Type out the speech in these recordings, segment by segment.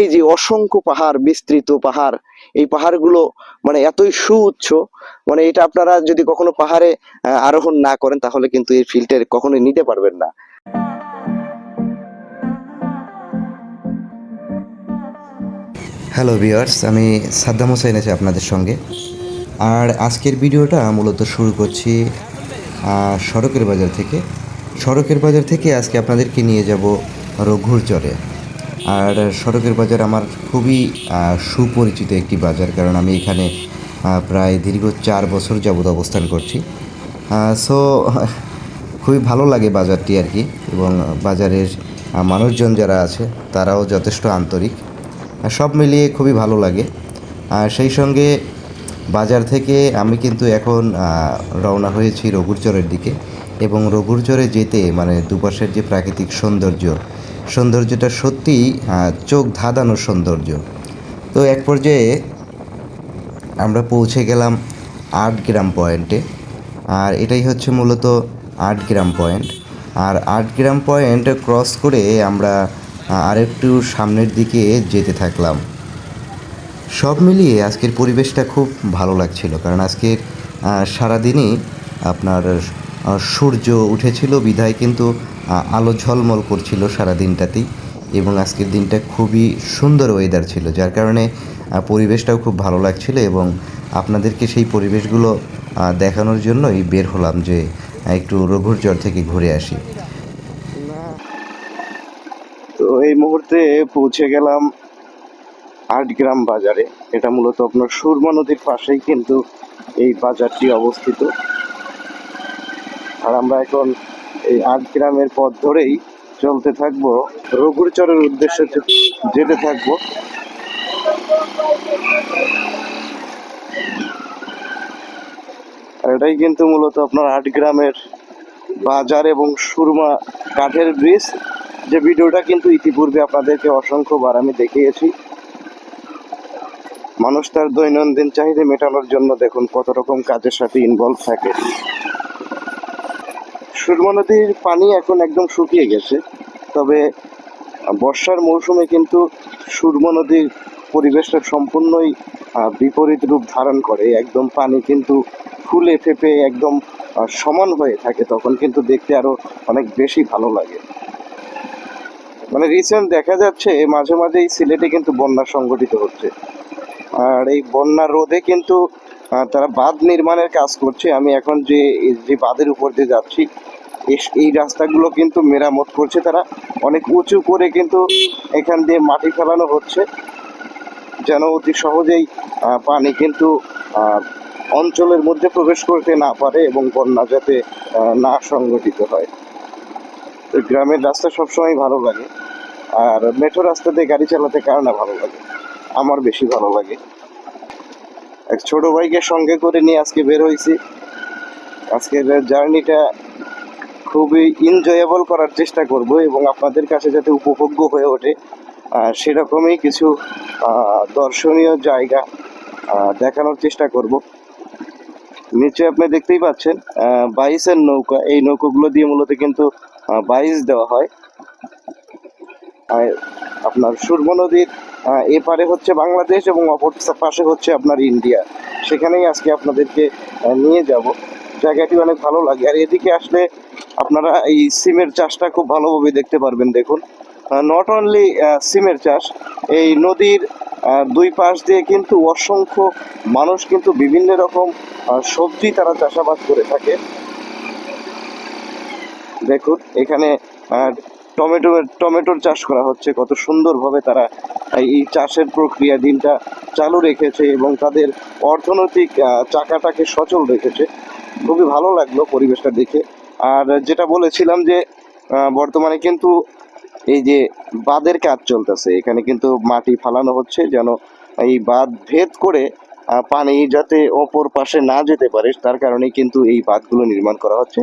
এই যে অসংখ্য পাহাড়, বিস্তৃত পাহাড়, এই পাহাড়গুলো মানে এতই সুউচ্চ মানে এটা আপনারা যদি কখনো পাহাড়ে আরোহণ না করেন তাহলে কিন্তু এই ফিল্টার কখনোই নিতে পারবেন না। হ্যালো ভিউয়ার্স আমি সাদ্দাম হোসেন আছি আপনাদের সঙ্গে। আর আজকের ভিডিওটা মূলত শুরু করছি সড়কের বাজার থেকে। সড়কের বাজার থেকে আজকে আপনাদেরকে নিয়ে যাব রঘুরচরে আর সড়কের বাজার আমার খুবই সুপরিচিত একটি বাজার, কারণ আমি এখানে প্রায় দীর্ঘ চার বছর যাবত অবস্থান করছি। সো, খুবই ভালো লাগে বাজারটি আর কি, এবং বাজারের মানুষজন যারা আছে, তারাও যথেষ্ট আন্তরিক। সব মিলিয়ে খুবই ভালো লাগে। আর সেই সঙ্গে বাজার থেকে আমি কিন্তু এখন রওনা হয়েছি রঘুরচরের দিকে, এবং রঘুরচরে যেতে মানে দুপাশের যে প্রাকৃতিক সৌন্দর্য সৌন্দর্যটা সত্যিই চোখ ধাঁধানো সৌন্দর্য। তো এক পর্যায়ে আমরা পৌঁছে গেলাম আট গ্রাম পয়েন্টে। আর এটাই হচ্ছে মূলত আট গ্রাম পয়েন্ট। আর আট গ্রাম পয়েন্ট ক্রস করে আমরা আরেকটু সামনের দিকে যেতে থাকলাম। সব মিলিয়ে আজকের পরিবেশটা খুব ভালো লাগছিল, কারণ আজকের সারাদিনই আপনার সূর্য উঠেছিল বিধায়, কিন্তু আলো ঝলমল করছিল সারা দিনটাতেই এবং আজকের দিনটা খুবই সুন্দর ওয়েদার ছিল, যার কারণে পরিবেশটাও খুব ভালো লাগছিল এবং আপনাদেরকে সেই পরিবেশগুলো দেখানোর জন্যই বের হলাম যে একটু রঘুরচর থেকে ঘুরে আসি। তো এই মুহূর্তে পৌঁছে গেলাম আট গ্রাম বাজারে। এটা মূলত আপনার সুরমা নদীর পাশেই কিন্তু এই বাজারটি অবস্থিত। আর আমরা এখন এই আট গ্রামের পথ ধরেই চলতে থাকব। রঘুরচরের উদ্দেশ্যে যেতে থাকব। আর এটাই কিন্তু মূলত আপনার আট গ্রামের বাজার এবং সুরমা কাঠের ব্রিজ। যে ভিডিওটা কিন্তু ইতিপূর্বে আপনাদেরকে অসংখ্যবার আমি দেখিয়েছি। মানুষ তার দৈনন্দিন চাহিদা মেটানোর জন্য দেখুন কত রকম কাজের সাথে ইনভলভ থাকে। সুরমা নদীর পানি এখন একদম শুকিয়ে গেছে। তবে বর্ষার মৌসুমে কিন্তু সুরমা নদীর পরিবেশটা সম্পূর্ণই বিপরীত রূপ ধারণ করে। একদম পানি কিন্তু ফুলে ফেপে একদম সমান হয়ে থাকে। তখন কিন্তু দেখতে আরও অনেক বেশি ভালো লাগে। মানে রিসেন্ট দেখা যাচ্ছে, মাঝে মাঝে এই সিলেটে কিন্তু বন্যা সংঘটিত হচ্ছে। আর এই বন্যা রোধে কিন্তু তারা বাঁধ নির্মাণের কাজ করছে। আমি এখন যে যে বাঁধের উপর দিয়ে যাচ্ছি এই রাস্তাগুলো কিন্তু মেরামত করছে তারা। অনেক উঁচু করে কিন্তু এখান দিয়ে মাটি ফেলানো হচ্ছে, যেন অতি সহজেই পানি কিন্তু অঞ্চলের মধ্যে প্রবেশ করতে না পারে এবং বন্যা যাতে না সংগঠিত হয়। তো গ্রামের রাস্তা সবসময় ভালো লাগে, আর মেট্রো রাস্তাতে গাড়ি চালাতে কার না ভালো লাগে? আমার বেশি ভালো লাগে। এক ছোট ভাইকে সঙ্গে করে নিয়ে আজকে বের হয়েছি। আজকের জার্নিটা খুবই এনজয়েবল করার চেষ্টা করব এবং আপনাদের কাছে যাতে উপভোগ্য হয়ে ওঠে। সেরকমই কিছু দর্শনীয় জায়গা দেখানোর চেষ্টা করব। নিচে আপনি দেখতেই পাচ্ছেন বাইসের নৌকা। এই নৌকাগুলো দিয়ে মূলত কিন্তু বাইস দেওয়া হয়। আর আপনার সুরমা নদীর এপারে হচ্ছে বাংলাদেশ এবং অপর পাশে হচ্ছে আপনার ইন্ডিয়া। সেখানেই আজকে আপনাদেরকে নিয়ে যাব। জায়গাটি অনেক ভালো লাগে। আর এদিকে আসলে আপনারা এই সিমের চাষটা খুব ভালোভাবে দেখতে পারবেন, দেখুন। নট অনলি সিমের চাষ, এই নদীর দুই পাশ দিয়ে কিন্তু অসংখ্য মানুষ কিন্তু বিভিন্ন রকম সবজি তারা চাষাবাদ করে থাকে। দেখুন, এখানে টমেটো, টমেটোর চাষ করা হচ্ছে, কত সুন্দরভাবে তারা এই চাষের প্রক্রিয়া দিনটা চালু রেখেছে এবং তাদের অর্থনৈতিক চাকাটাকে সচল রেখেছে। খুবই ভালো লাগল পরিবেশটা দেখে। আর যেটা বলেছিলাম যে বর্তমানে কিন্তু এই যে বাঁধের কাজ চলতেছে, এখানে কিন্তু মাটি ফালানো হচ্ছে যেন এই বাঁধ ভেদ করে পানি যাতে অপর পাশে না যেতে পারে, তার কারণে কিন্তু এই বাঁধগুলো নির্মাণ করা হচ্ছে।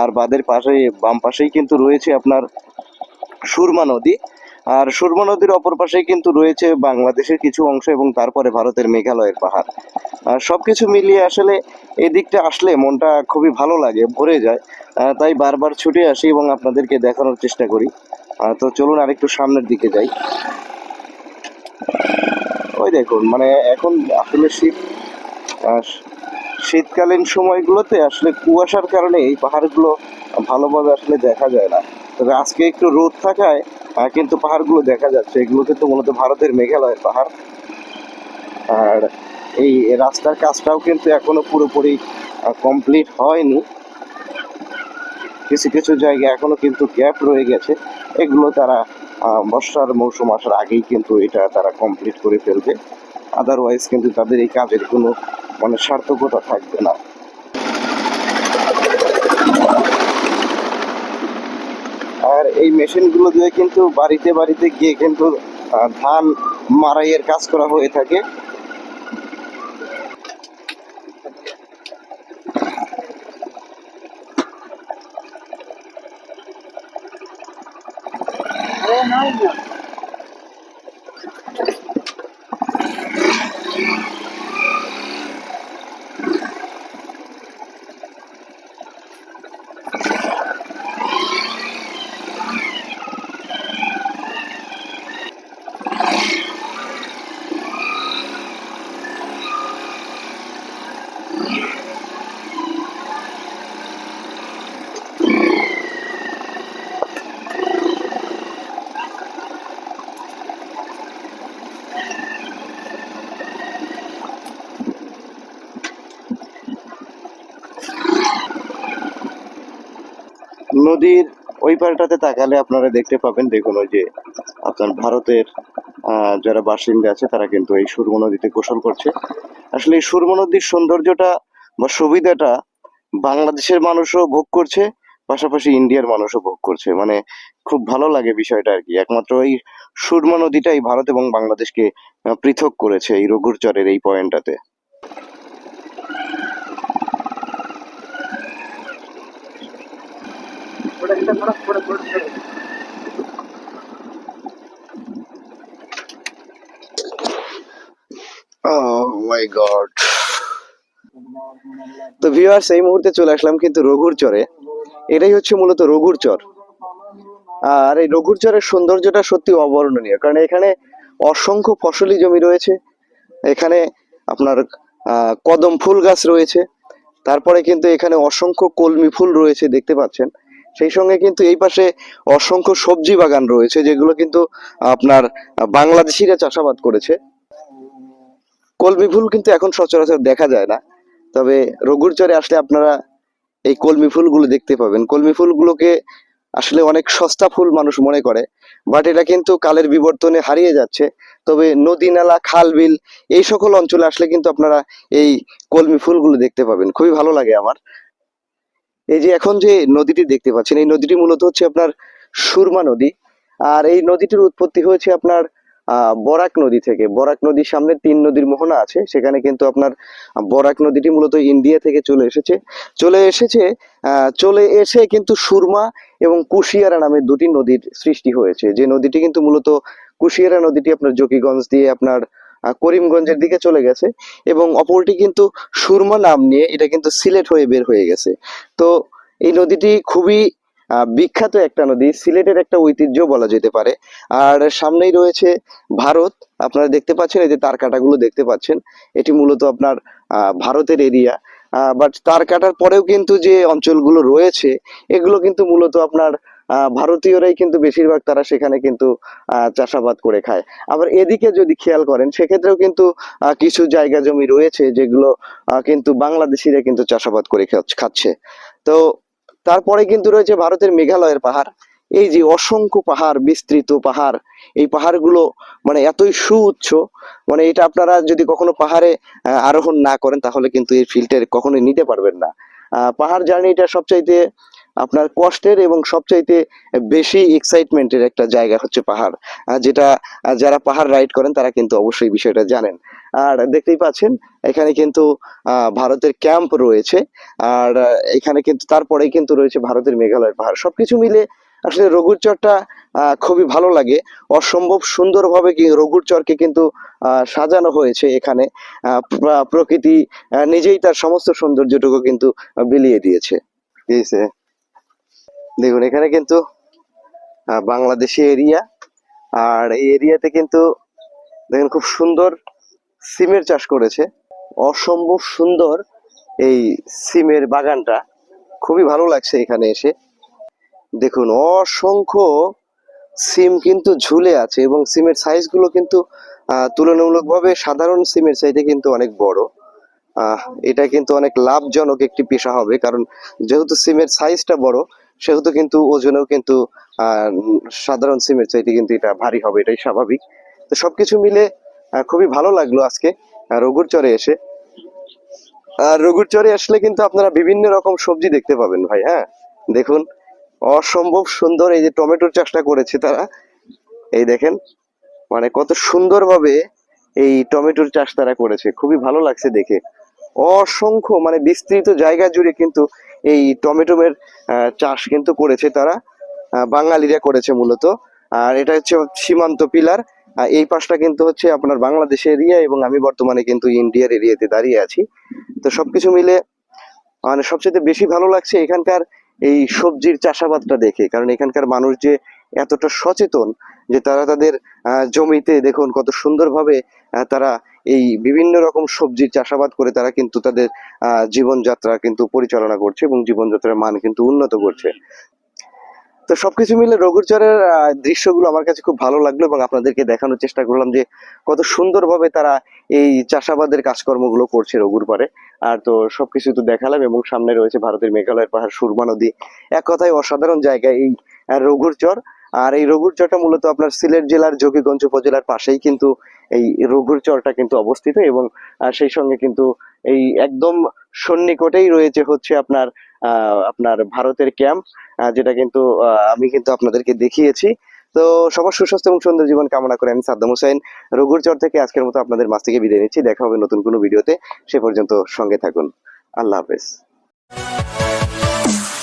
আর বাঁধের পাশে, বাম পাশেই কিন্তু রয়েছে আপনার সুরমা নদী। আর সুরমা নদীর অপর পাশেই কিন্তু রয়েছে বাংলাদেশের কিছু অংশ এবং তারপরে ভারতের মেঘালয়ের পাহাড়। আর সবকিছু মিলিয়ে আসলে এই দিকটা আসলে মনটা খুবই ভালো লাগে ভরে যায়। তাই বারবার ছুটে আসি এবং আপনাদেরকে দেখানোর চেষ্টা করি। তো চলুন আরেকটু সামনের দিকে যাই। ওই দেখুন মানে এখন আসলে শীত আহ, শীতকালীন সময়গুলোতে আসলে কুয়াশার কারণে এই পাহাড়গুলো ভালোভাবে আসলে দেখা যায় না। তবে আজকে একটু রোদ থাকায় কিন্তু পাহাড়গুলো দেখা যাচ্ছে। এগুলো কিন্তু মূলত ভারতের মেঘালয়ের পাহাড়। আর এই রাস্তার কাজটাও কিন্তু এখনও পুরোপুরি কমপ্লিট হয়নি। কিছু কিছু জায়গা এখনও কিন্তু গ্যাপ রয়ে গেছে। এগুলো তারা বর্ষার মৌসুম আসার আগেই কিন্তু এটা তারা কমপ্লিট করে ফেলবে। আদারওয়াইজ কিন্তু তাদের এই কাজের কোনো মানে সার্থকতা থাকবে না আর এই মেশিনগুলো দিয়ে কিন্তু বাড়িতে বাড়িতে গিয়ে কিন্তু ধান মারাইয়ের কাজ করা হয়ে থাকে। নদীর ওই পাড়টাতে তাকালে আপনারা দেখতে পাবেন, দেখুন ওই যে আপনার ভারতের যারা বাসিন্দা আছে, তারা কিন্তু এই সুরমা নদীতে গোসল করছে। আসলে এই সুরমা নদীর সৌন্দর্যটা বা সুবিধাটা বাংলাদেশের মানুষও ভোগ করছে, পাশাপাশি ইন্ডিয়ার মানুষও ভোগ করছে। মানে খুব ভালো লাগে বিষয়টা আর কি। একমাত্র এই সুরমা নদীটাই ভারত এবং বাংলাদেশকে পৃথক করেছে এই রঘুরচরের এই পয়েন্টটাতে। মাই গড তো ভিউয়ার্স এই মুহূর্তে চলে আসলাম কিন্তু রঘুর চরে। এটাই হচ্ছে মূলত রঘুর চর। আর এই রঘুর চরের সৌন্দর্যটা সত্যি অবর্ণনীয়, কারণ এখানে অসংখ্য ফসলি জমি রয়েছে। এখানে আপনার কদম ফুল গাছ রয়েছে। তারপরে কিন্তু এখানে অসংখ্য কলমি ফুল রয়েছে, দেখতে পাচ্ছেন। সেই সঙ্গে কিন্তু এই পাশে অসংখ্য সবজি বাগান রয়েছে, যেগুলো কিন্তু আপনার বাংলাদেশিরা চাষাবাদ করেছে। কলমি ফুল কিন্তু এখন সচরাচর দেখা যায় না, তবে রঘুর চরে আসলে আপনারা এই কলমি ফুলগুলো দেখতে পাবেন। কলমি ফুলগুলোকে আসলে অনেক সস্তা ফুল মানুষ মনে করে, বাট এটা কিন্তু কালের বিবর্তনে হারিয়ে যাচ্ছে। তবে নদী নালা, খাল, বিল এই সকল অঞ্চলে আসলে কিন্তু আপনারা এই কলমি ফুলগুলো দেখতে পাবেন। খুবই ভালো লাগে আমার। এই যে এখন যে নদীটি দেখতে পাচ্ছেন, এই নদীটি মূলত হচ্ছে আপনার সুরমা নদী। আর এই নদীটির উৎপত্তি হয়েছে আপনার বরাক নদী থেকে। বরাক নদীর সামনে তিন নদীর মোহনা আছে। সেখানে কিন্তু আপনার বরাক নদীটি মূলত ইন্ডিয়া থেকে চলে এসেছে। চলে এসেছে চলে এসে কিন্তু সুরমা এবং কুশিয়ারা নামে দুটি নদীর সৃষ্টি হয়েছে। যে নদীটি কিন্তু মূলত কুশিয়ারা নদীটি আপনার জকিগঞ্জ দিয়ে আপনার করিমগঞ্জের দিকে চলে গেছে এবং অপরটি কিন্তু সুরমা নাম নিয়ে এটা কিন্তু সিলেট হয়ে বের হয়ে গেছে। তো এই নদীটি খুবই বিখ্যাত একটা নদী, সিলেটের একটা ঐতিহ্য বলা যেতে পারে। আর সামনেই রয়েছে ভারত, আপনারা দেখতে পাচ্ছেন এই যে তার কাটাগুলো দেখতে পাচ্ছেন। এটি মূলত আপনার ভারতের এরিয়া বাট তার কাটার পরেও কিন্তু যে অঞ্চলগুলো রয়েছে, এগুলো কিন্তু মূলত আপনার ভারতীয়রাই কিন্তু বেশিরভাগ তারা সেখানে কিন্তু চাষাবাদ করে খায়। আবার এদিকে যদি খেয়াল করেন সেক্ষেত্রেও কিন্তু কিছু জায়গা জমি রয়েছে যেগুলো কিন্তু বাংলাদেশিরা কিন্তু চাষাবাদ করে খাচ্ছে- তো তারপরে কিন্তু রয়েছে ভারতের মেঘালয়ের পাহাড়। এই যে অসংখ্য পাহাড় বিস্তৃত পাহাড় এই পাহাড়গুলো মানে এতই সুউচ্চ মানে এটা আপনারা যদি কখনো পাহাড়ে আরোহণ না করেন তাহলে কিন্তু এই ফিল্টার কখনোই নিতে পারবেন না। আহ, পাহাড় জার্নিটা সবচাইতে আপনার কষ্টের এবং সবচাইতে বেশি এক্সাইটমেন্টের একটা জায়গা হচ্ছে পাহাড়। যেটা যারা পাহাড় রাইড করেন, তারা কিন্তু অবশ্যই বিষয়টা জানেন। আর দেখতেই পাচ্ছেন, এখানে কিন্তু ভারতের ক্যাম্প রয়েছে। আর এখানে কিন্তু, তারপরেই কিন্তু রয়েছে ভারতের মেঘালয়ের পাহাড়। সবকিছু মিলে আসলে রঘুর চরটা খুবই ভালো লাগে। অসম্ভব সুন্দরভাবে কি রঘুর চরকে কিন্তু সাজানো হয়েছে এখানে। প্রকৃতি নিজেই তার সমস্ত সৌন্দর্যটুকু কিন্তু বিলিয়ে দিয়েছে। দিয়েছে দেখুন, এখানে কিন্তু বাংলাদেশি এরিয়া। আর এই এরিয়াতে কিন্তু, দেখুন, খুব সুন্দর সিমের চাষ করেছে। অসম্ভব সুন্দর এই সিমের বাগানটা। খুবই ভালো লাগছে এখানে এসে। দেখুন, অসংখ্য সিম কিন্তু ঝুলে আছে এবং সিমের সাইজগুলো কিন্তু তুলনামূলকভাবে সাধারণ সিমের চাইতে কিন্তু অনেক বড়। এটা কিন্তু অনেক লাভজনক একটি পেশা হবে, কারণ যেহেতু সিমের সাইজটা বড় সেহেতু কিন্তু ওজনেও কিন্তু সাধারণ সিমের চাইতে কিন্তু এটা ভারী হবে, এটাই স্বাভাবিক। তো সবকিছু মিলে খুবই ভালো লাগল আজকে রঘুর চরে এসে। আর রঘুর চরে আসলে কিন্তু আপনারা বিভিন্ন রকম সবজি দেখতে পাবেন ভাই হ্যাঁ? দেখুন, অসম্ভব সুন্দর এই যে টমেটোর চাষটা করেছে তারা। এই দেখেন মানে কত সুন্দরভাবে এই টমেটোর চাষ তারা করেছে, খুবই ভালো লাগছে দেখে। অসংখ্য মানে বিস্তৃত জায়গা জুড়ে কিন্তু এই টমেটোমের চাষ কিন্তু করেছে তারা বাঙালিরা করেছে মূলত। আর এটা হচ্ছে সীমান্ত পিলার এই পাশটা কিন্তু হচ্ছে আপনার বাংলাদেশের এরিয়া এবং আমি বর্তমানে কিন্তু ইন্ডিয়ার এরিয়াতে দাঁড়িয়ে আছি। তো সবকিছু মিলে মানে সবচেয়ে বেশি ভালো লাগছে এখানকার এই সবজির চাষাবাদটা দেখে, কারণ এখানকার মানুষ যে এতটা সচেতন যে তারা তাদের জমিতে দেখুন কত সুন্দরভাবে তারা এই বিভিন্ন রকম সবজির চাষাবাদ করে তারা কিন্তু তাদের জীবনযাত্রা কিন্তু পরিচালনা করছে এবং জীবনযাত্রার মান কিন্তু উন্নত করছে। তো সবকিছু মিলে রঘুচরের দৃশ্যগুলো আমার কাছে খুব ভালো লাগল এবং আপনাদেরকে দেখানোর চেষ্টা করলাম যে কত সুন্দরভাবে তারা এই চাষাবাদের কাজকর্মগুলো করছে রঘুর পারে। আর তো সবকিছু তো দেখালাম এবং সামনে রয়েছে ভারতের মেঘালয়ের পাহাড় সুরমা নদী। এক কথায় অসাধারণ জায়গা এই রঘুর চর। আর এই রঘুর চরটা মূলত আপনার সিলেট জেলার যোগীগঞ্জ উপজেলার পাশেই কিন্তু এই রঘুর চরটা কিন্তু অবস্থিত এবং সেই সঙ্গে কিন্তু এই একদম সন্নিকটেই রয়েছে হচ্ছে আপনার আপনার ভারতের ক্যাম্প যেটা কিন্তু আমি কিন্তু আপনাদেরকে দেখিয়েছি। তো সবার সুস্বাস্থ্য এবং সুন্দর জীবন কামনা করে আমি সাদ্দাম হোসেন, রঘুর চর থেকে আজকের মতো আপনাদের মাছ থেকে বিদায় নিচ্ছি। দেখা হবে নতুন কোনো ভিডিওতে। সে পর্যন্ত সঙ্গে থাকুন। আল্লাহ হাফেজ।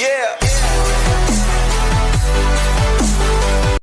Yeah.